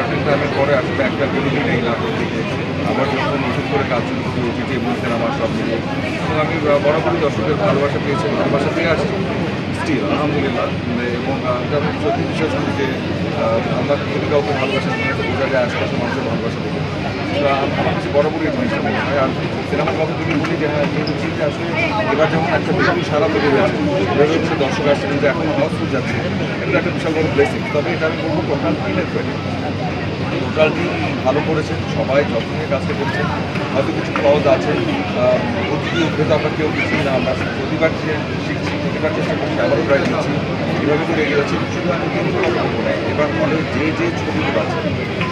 Certain টাইমের পরে আসলে একটা বিরতি নেই নাটক থেকে আবার যখন নতুন করে কাজ শুরু করি ওটিটি এবং সিনেমা সব মিলিয়ে। এবং আমি বরাবরই দর্শকের ভালোবাসা পেয়েছি ভালোবাসা পেয়ে আসছি। স্টিল আলহামদুলিল্লাহ মানে এবং আমি সত্যি বিশ্বাস করি যে আমরা যদি কাউকে ভালোবাসা বোঝা যায় আশপাশে মানুষের ভালোবাসা আমার কাছে বরাবরই মনে হয় আর সিনেমার কথা যদি বলি যে হ্যাঁ যেহেতু চিন্তা আসলে এবার যেমন একটা বিশাল সারা এভাবে করে দর্শক আসছে, কিন্তু এখন হাউসফুল যাচ্ছে, এটা একটা বিশাল বড় ব্লেসিং তবে এটা আমি বলব টোটাল টিমের ক্রেডিট টোটাল ভালো করেছেন সবাই যত্নের কাজটা করছেন হয়তো কিছু ক্লজ আছে অতিথি অভিজ্ঞতা আমরা কেউ কিছু না, আমরা প্রতিবার যে শিখছি, প্রতিবার চেষ্টা করছি, আবারও ট্রাই করছি এভাবে করে এগিয়ে যাচ্ছি। শুধু আমি কিন্তু এবার হলে যে যে ছবিগুলো আছে,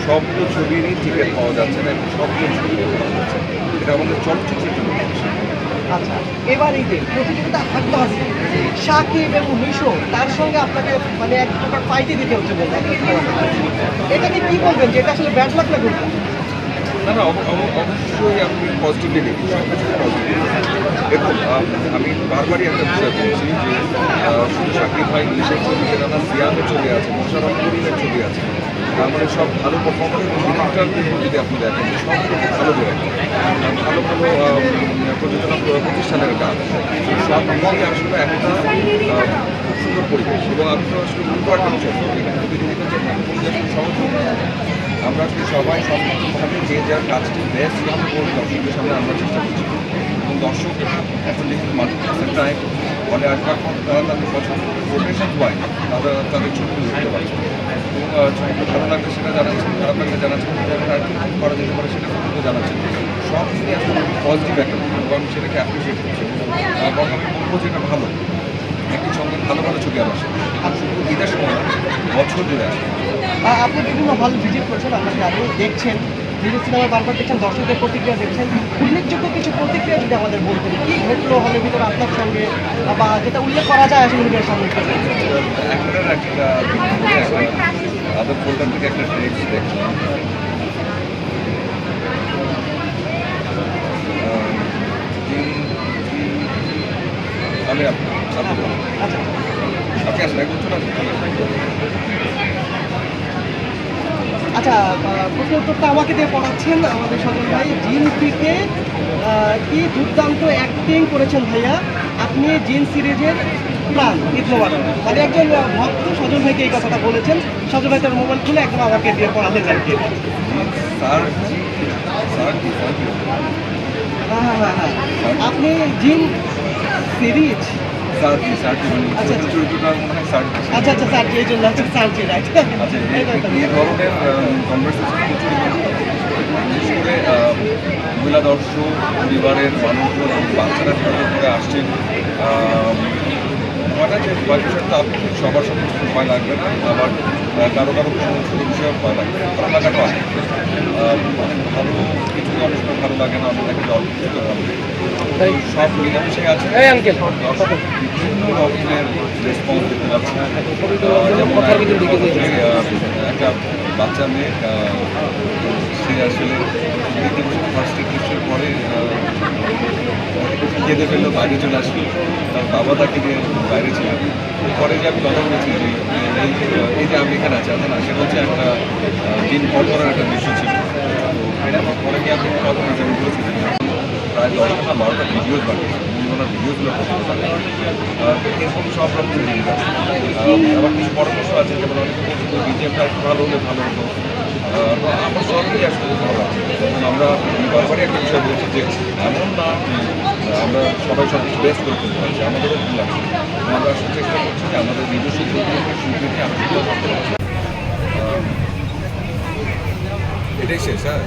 সবগুলো ছবিরই টিকিট পাওয়া যাচ্ছে না এবং সবগুলো ছবিরই পাওয়া যাচ্ছে এটা আমাদের চলচ্চিত্রের জন্য আচ্ছা এবার এই যে প্রতিযোগিতা হাড্ডাহাড্ডি সাকিব এবং মিশো তার সঙ্গে আপনাকে মানে এক প্রকার ফাইটে দিতে হচ্ছে এটাকে কি বলবেন? যে এটা আসলে ব্যাড লাগ করবেন না না অব- অব- অবশ্যই আমি পজিটিভলি দেখি দেখুন আম, বারবারই একটা বিষয় বলছি যে শুধু সাকিব ভাই ইংলিশের ছবি না সিয়ামের ছবি আছে মোশারফ করিমের ছবি আছে। তার মানে সব ভালো পারফর্মার যদি আপনি দেখেন সব ভালো ডিরেক্টর ভালো ভালো প্রযোজনা প্রতিষ্ঠানের কাজ। সব মিলিয়ে আসলে একটা খুব সুন্দর পরিবেশ। এবং আমি তো পরিবেশ সহজ। আমরা আসলে সবাই সবভাবে যে যার কাজটি বেস্ট ভাবে করে দর্শকদের সামনে আমরা চেষ্টা করছি এবং দর্শক এখন দেখুন মাল্টিপ্লেক্সের টাইম হলে আসবার পর তারা তাদের পছন্দ রোটেশন ওয়াই তারা তাদের ছবিগুলো দেখতে পাচ্ছে এবং ছবিগুলো ভালো লাগলে সেটা জানাচ্ছেন খারাপ লাগলে জানাচ্ছেন আর কি করা যেতে পারে সেটা কিন্তু জানাচ্ছেন সব মিলিয়ে আসলে পজিটিভ একটা এবং সেটাকে অ্যাপ্রিসিয়েট করছি এবং আমি বলব যে ভালো একই সঙ্গে ভালো ভালো ছবি আমার ঈদের সময় বছর জুড়ে আসে আপনি বিভিন্ন হল ভিজিট করছেন আপনাকে আপনি দেখছেন। নিজের সিনেমা বারবার দেখছেন দর্শকের প্রতিক্রিয়া দেখছেন। উল্লেখযোগ্য কিছু প্রতিক্রিয়া যদি আমাদের বলতেন কি ঘটলো হলের ভিতরে আপনার সঙ্গে বা যেটা উল্লেখ করা যায় আসলে নিজের সামনে? একটার একটা আদার থেকে একটা টেক্সট দেখলাম। আমি আপনি আপনি বলুন। আচ্ছা আপনি আসলে এক বছর আসেন আচ্ছা প্রশ্ন উত্তরটা আমাকে দিয়ে পড়াচ্ছেন আমাদের সজল ভাই জিন থেকে কি দুর্দান্ত অ্যাক্টিং করেছেন ভাইয়া? আপনি জিন সিরিজের প্রাণ ইতলোবার মানে একজন ভক্ত সজল ভাইকে এই কথাটা বলেছেন। সজল ভাই তার মোবাইল খুলে একদম আমাকে দিয়ে পড়াতে চান কি। হ্যাঁ হ্যাঁ হ্যাঁ হ্যাঁ। আপনি জিন সিরিজ আচ্ছা, আচ্ছা। স্যার এই জন্য আচ্ছা স্যার জি রাইট। আচ্ছা এই- ধরনের কনভারসেশন বিশেষ করে মহিলা দর্শক পরিবারের মানুষজন বাচ্চারা করে আসছেন হয় না যে ভয় বিষয়টা আপনি সবার সাথে ভয় লাগবে না আবার কারও কারও কোনো বিষয়ে ভয় লাগবে ভালো লাগাটা অনেক ভালো কিছু অনেক সময় ভালো লাগে না অনেক যে অল্প কিছু ভালো লাগে। সব মিলামিশে আছে। বিভিন্ন রকমের রেসপন্স দিতে পারছে যেমন একটা বাচ্চা মেয়ে সে আসলে ফার্স্ট কিসের পরে কেঁদে ফেলল বাইরে চলে আসলো তার বাবা তাকে নিয়ে বাইরে ছিল পরে যে আমি কথা বলেছি যে, এই যে আমি এখানে আছি না সেটা হচ্ছে একটা দিন করার একটা দৃশ্য ছিল। তো পরে গিয়ে আমি কথা বলেছি, আমি বলেছি প্রায় দশটা বারোটা ভিডিওস বাকি ওনার ভিডিওগুলো পছন্দ করে সব রকম জিনিস আছে। কিছু পরামর্শ আছে, যেমন ভালো হলে ভালো হতো। আমার সবই আসলে ভালো আছে। আমরা বারবারই একটা বিষয় বলছি যে, এমন না আমরা সবাই সব কিছু বেস্ট করে ফেলতে পারছি আমাদেরও ভুল লাগছে আমরা আসলে চেষ্টা করছি যে আমাদের নিজস্ব সুবিধা আমরা করতে পারছি। এটাই শেষ হ্যাঁ?